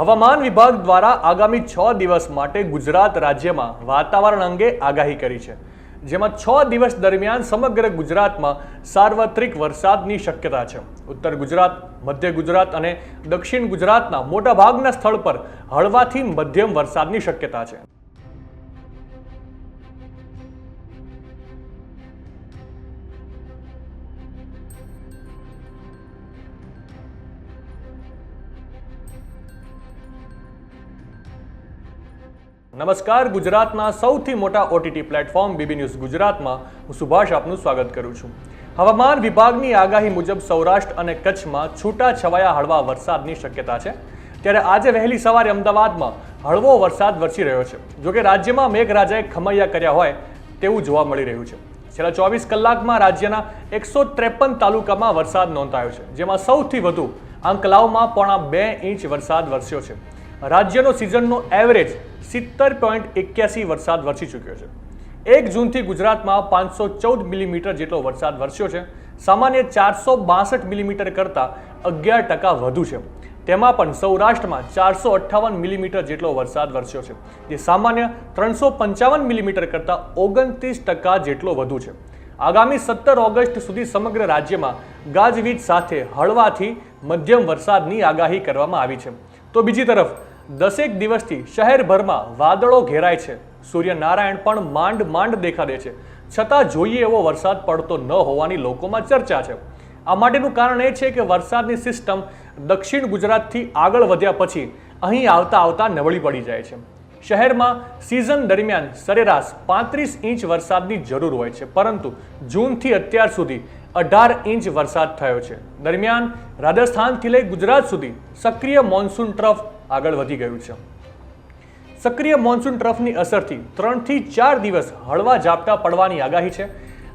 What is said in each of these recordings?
હવામાન વિભાગ દ્વારા આગામી છ દિવસ માટે ગુજરાત રાજ્યમાં વાતાવરણ અંગે આગાહી કરી છે. જેમાં છ દિવસ દરમિયાન સમગ્ર ગુજરાતમાં સાર્વત્રિક વરસાદની શક્યતા છે. ઉત્તર ગુજરાત, મધ્ય ગુજરાત અને દક્ષિણ ગુજરાતના મોટાભાગના સ્થળ પર હળવાથી મધ્યમ વરસાદની શક્યતા છે. નમસ્કાર, ગુજરાતના સૌથી મોટા ઓટીટી પ્લેટફોર્મ બીબી ન્યૂઝ ગુજરાતમાં હું સુભાષ આપનું સ્વાગત કરું છું. હવામાન વિભાગની આગાહી મુજબ સૌરાષ્ટ્ર અને કચ્છમાં છૂટા છવાયા હળવા વરસાદની શક્યતા છે. ત્યારે આજે વહેલી સવારે અમદાવાદમાં હળવો વરસાદ વરસી રહ્યો છે. જોકે રાજ્યમાં મેઘરાજાએ ખમૈયા કર્યા હોય તેવું જોવા મળી રહ્યું છે. છેલ્લા ચોવીસ કલાકમાં રાજ્યના એકસો ત્રેપન તાલુકામાં વરસાદ નોંધાયો છે, જેમાં સૌથી વધુ આંકલાવમાં પોણા બે ઇંચ વરસાદ વરસ્યો છે. રાજ્યનો સિઝનનો એવરેજ સિત્તેર પોઈન્ટ એક્યાસી વરસાદ વરસી ચૂક્યો છે. એક જૂનથી ગુજરાતમાં પાંચસો ચૌદ મિલીમીટર જેટલો વરસાદ વરસ્યો છે. સામાન્ય ચારસો બાસઠ મિલીમીટર કરતાં અગિયાર ટકા વધુ છે. તેમાં પણ સૌરાષ્ટ્રમાં ચારસો અઠ્ઠાવન મિલીમીટર જેટલો વરસાદ વરસ્યો છે. જે સામાન્ય ત્રણસો પંચાવન મિલીમીટર કરતાં ઓગણત્રીસ ટકા જેટલો વધુ છે. આગામી સત્તર ઓગસ્ટ સુધી સમગ્ર રાજ્યમાં ગાજવીજ સાથે હળવાથી મધ્યમ વરસાદની આગાહી કરવામાં આવી છે. તો બીજી તરફ દસેક દિવસથી શહેરભરમાં વાદળો ઘેરાય છે. સૂર્યનારાયણ પણ માંડ માંડ દેખાડે છે. છતાં જોઈએ એવો વરસાદ પડતો ન હોવાની લોકોમાં ચર્ચા છે. આ માટેનું કારણ એ છે કે વરસાદની સિસ્ટમ દક્ષિણ ગુજરાતથી આગળ વધ્યા પછી અહીં આવતા આવતા નબળી પડી જાય છે. શહેરમાં સિઝન દરમિયાન સરેરાશ પાંત્રીસ ઇંચ વરસાદની જરૂર હોય છે. પરંતુ જૂનથી અત્યાર સુધી અઢાર ઇંચ વરસાદ થયો છે. દરમિયાન રાજસ્થાનથી લઈ ગુજરાત સુધી સક્રિય મોન્સૂન ટ્રફ આગળ વધી ગયું છે. સક્રિય મોન્સૂન ટ્રફની અસરથી ત્રણથી ચાર દિવસ હળવા ઝાપટા પડવાની આગાહી છે.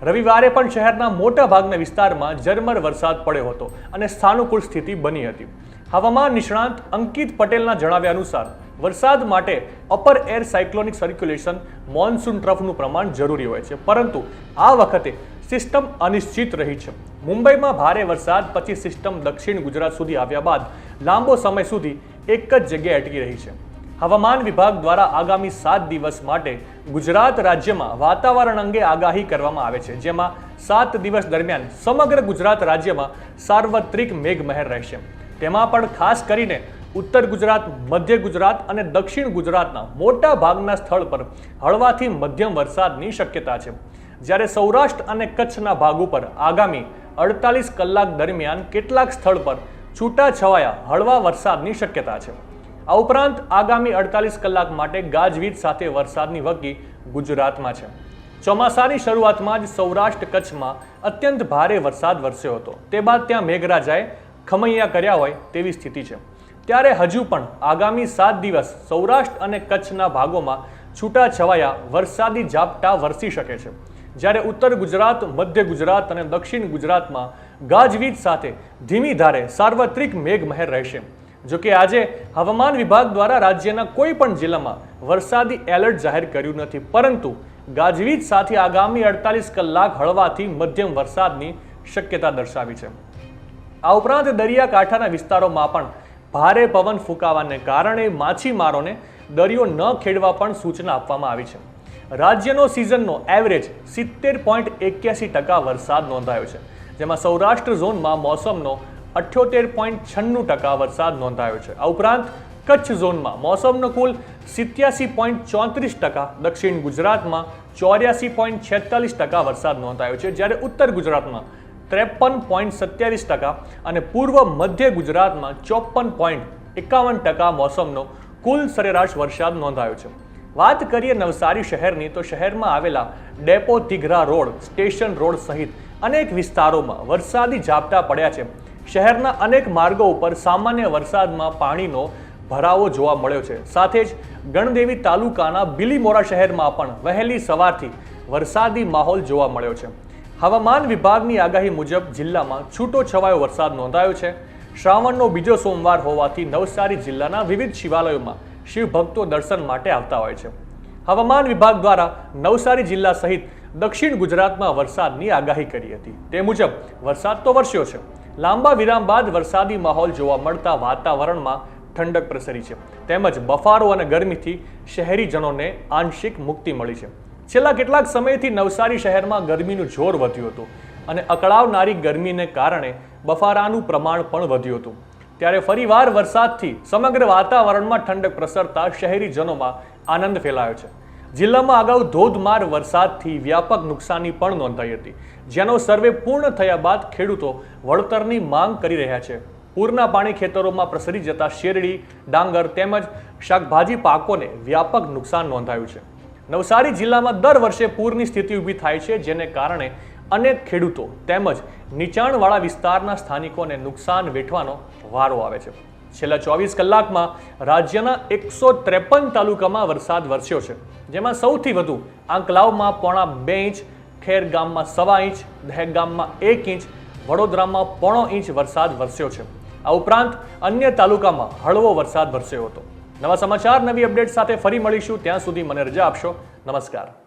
રવિવારે પણ શહેરના મોટા ભાગના વિસ્તારમાં ઝરમર વરસાદ પડ્યો હતો અને સ્થાનુકૂળ સ્થિતિ બની હતી. હવામાન નિષ્ણાંત અંકિત પટેલના જણાવ્યા અનુસાર, વરસાદ માટે upper air cyclonic circulation monsoon ટ્રફનું પ્રમાણ જરૂરી હોય છે, પરંતુ આ વખતે સિસ્ટમ અનિશ્ચિત રહી છે. મુંબઈમાં ભારે વરસાદ, પછી સિસ્ટમ દક્ષિણ ગુજરાત સુધી આવ્યા બાદ લાંબો સમય સુધી એક જ જગ્યાએ અટકી રહી છે. હવામાન વિભાગ દ્વારા આગામી સાત દિવસ માટે ગુજરાત રાજ્યમાં વાતાવરણ અંગે આગાહી કરવામાં આવે છે, જેમાં સાત દિવસ દરમિયાન સમગ્ર ગુજરાત રાજ્યમાં સાર્વત્રિક મેઘમહેર રહેશે. તેમાં પણ ખાસ કરીને ઉત્તર ગુજરાત, મધ્ય ગુજરાત અને દક્ષિણ ગુજરાતના મોટા ભાગના સ્થળ પર હળવાથી મધ્યમ વરસાદની શક્યતા છે. જ્યારે સૌરાષ્ટ્ર અને કચ્છના ભાગ ઉપર આગામી અડતાલીસ કલાક દરમિયાન કેટલાક સ્થળ પર છૂટા છવાયા હળવા વરસાદની શક્યતા છે. આ ઉપરાંત આગામી અડતાલીસ કલાક માટે ગાજવીજ સાથે વરસાદની વકી ગુજરાતમાં છે. ચોમાસાની શરૂઆતમાં જ સૌરાષ્ટ્ર કચ્છમાં અત્યંત ભારે વરસાદ વરસ્યો હતો. તે બાદ ત્યાં મેઘરાજાએ ખમૈયા કર્યા હોય તેવી સ્થિતિ છે. ત્યારે હજુ પણ આગામી સાત દિવસ સૌરાષ્ટ્ર અને કચ્છના ભાગોમાં છૂટા છવાયા વરસાદી ઝાપટા વરસી શકે છે. જ્યારે ઉત્તર ગુજરાત, મધ્ય ગુજરાત અને દક્ષિણ ગુજરાતમાં ગાજવીજ સાથે ધીમી ધારે સાર્વત્રિક મેઘમહેર રહેશે. જો કે આજે હવામાન વિભાગ દ્વારા રાજ્યના કોઈ પણ જિલ્લામાં વરસાદી એલર્ટ જાહેર કર્યું નથી. પરંતુ ગાજવીજ સાથે આગામી અડતાલીસ કલાક હળવાથી મધ્યમ વરસાદની શક્યતા દર્શાવી છે. આ ઉપરાંત દરિયાકાંઠાના વિસ્તારોમાં પણ ભારે પવન ફૂંકાવાને કારણે માછીમારોને દરિયો ન ખેડવા પણ સૂચના આપવામાં આવી છે. રાજ્યનો સિઝનનો એવરેજ સિત્તેર પોઈન્ટ એક્યાસી ટકા વરસાદ નોંધાયો છે. જેમાં સૌરાષ્ટ્ર ઝોનમાં મોસમનો અઠ્યોતેર પોઈન્ટ છન્નું ટકા વરસાદ નોંધાયો છે. આ ઉપરાંત કચ્છ ઝોનમાં મોસમનો કુલ સિત્યાસી પોઈન્ટ ચોત્રીસ ટકા, દક્ષિણ ગુજરાતમાં ચોર્યાસી પોઈન્ટ છેતાલીસ ટકા વરસાદ નોંધાયો છે. જ્યારે ઉત્તર ગુજરાતમાં ત્રેપન પોઈન્ટ સત્યાવીસ ટકા અને પૂર્વ મધ્ય ગુજરાતમાં ચોપન પોઈન્ટ એકાવન ટકા મોસમનો કુલ સરેરાશ વરસાદ નોંધાયો છે. વાત કરીએ નવસારી શહેરની, તો શહેરમાં આવેલા depot Tighra road, station road સહિત અનેક વિસ્તારોમાં વરસાદી ઝાપટા પડ્યા છે. શહેરના અનેક માર્ગો ઉપર સામાન્ય વરસાદમાં પાણીનો ભરાવો જોવા મળ્યો છે. સાથે જ ગણદેવી તાલુકાના બિલીમોરા શહેરમાં પણ વહેલી સવારથી વરસાદી માહોલ જોવા મળ્યો છે. હવામાન વિભાગની આગાહી મુજબ જિલ્લામાં છૂટો છવાયો વરસાદ નોંધાયો છે. શ્રાવણનો બીજો સોમવાર હોવાથી નવસારી જિલ્લાના વિવિધ શિવાલયોમાં શિવભક્તો દર્શન માટે આવતા હોય છે. હવામાન વિભાગ દ્વારા નવસારી જિલ્લા સહિત દક્ષિણ ગુજરાતમાં વરસાદની આગાહી કરી હતી. તે મુજબ, વરસાદ તો વરસ્યો છે. લાંબા વિરામ બાદ વરસાદી માહોલ જોવા મળતા વાતાવરણમાં ઠંડક પ્રસરી છે. તેમજ બફારો અને ગરમીથી શહેરીજનોને આંશિક મુક્તિ મળી છે. છેલ્લા કેટલાક સમયથી નવસારી શહેરમાં ગરમીનું જોર વધ્યું હતું અને અકળાવનારી ગરમીને કારણે બફારાનું પ્રમાણ પણ વધ્યું હતું. ત્યારે ફરીવાર વરસાદથી સમગ્ર વાતાવરણમાં ઠંડક પ્રસરતા શહેરીજનોમાં આનંદ ફેલાયો છે. જિલ્લામાં અગાઉ ધોધમાર વરસાદથી વ્યાપક નુકસાની પણ નોંધાઈ હતી. જેનો સર્વે પૂર્ણ થયા બાદ ખેડૂતો વળતરની માંગ કરી રહ્યા છે. પૂરના પાણી ખેતરોમાં પ્રસરી જતા શેરડી, ડાંગર તેમજ શાકભાજી પાકોને વ્યાપક નુકસાન નોંધાયું છે. નવસારી જિલ્લામાં દર વર્ષે પૂરની સ્થિતિ ઊભી થાય છે, જેને કારણે અનેક ખેડૂતો તેમજ નીચાણવાળા વિસ્તારના સ્થાનિકોને નુકસાન વેઠવાનો વારો આવે છે. છેલ્લા ચોવીસ કલાકમાં રાજ્યના એકસો ત્રેપન તાલુકામાં વરસાદ વરસ્યો છે. જેમાં સૌથી વધુ આંકલાવમાં પોણા બે ઇંચ, ખેર ગામમાં સવા ઇંચ દહેગામમાં એક ઇંચ, વડોદરામાં પોણો ઇંચ વરસાદ વરસ્યો છે. આ ઉપરાંત અન્ય તાલુકામાં હળવો વરસાદ વરસ્યો હતો. નવા સમાચાર, નવી અપડેટ સાથે ફરી મળીશું. ત્યાં સુધી મને રજા આપશો. નમસ્કાર.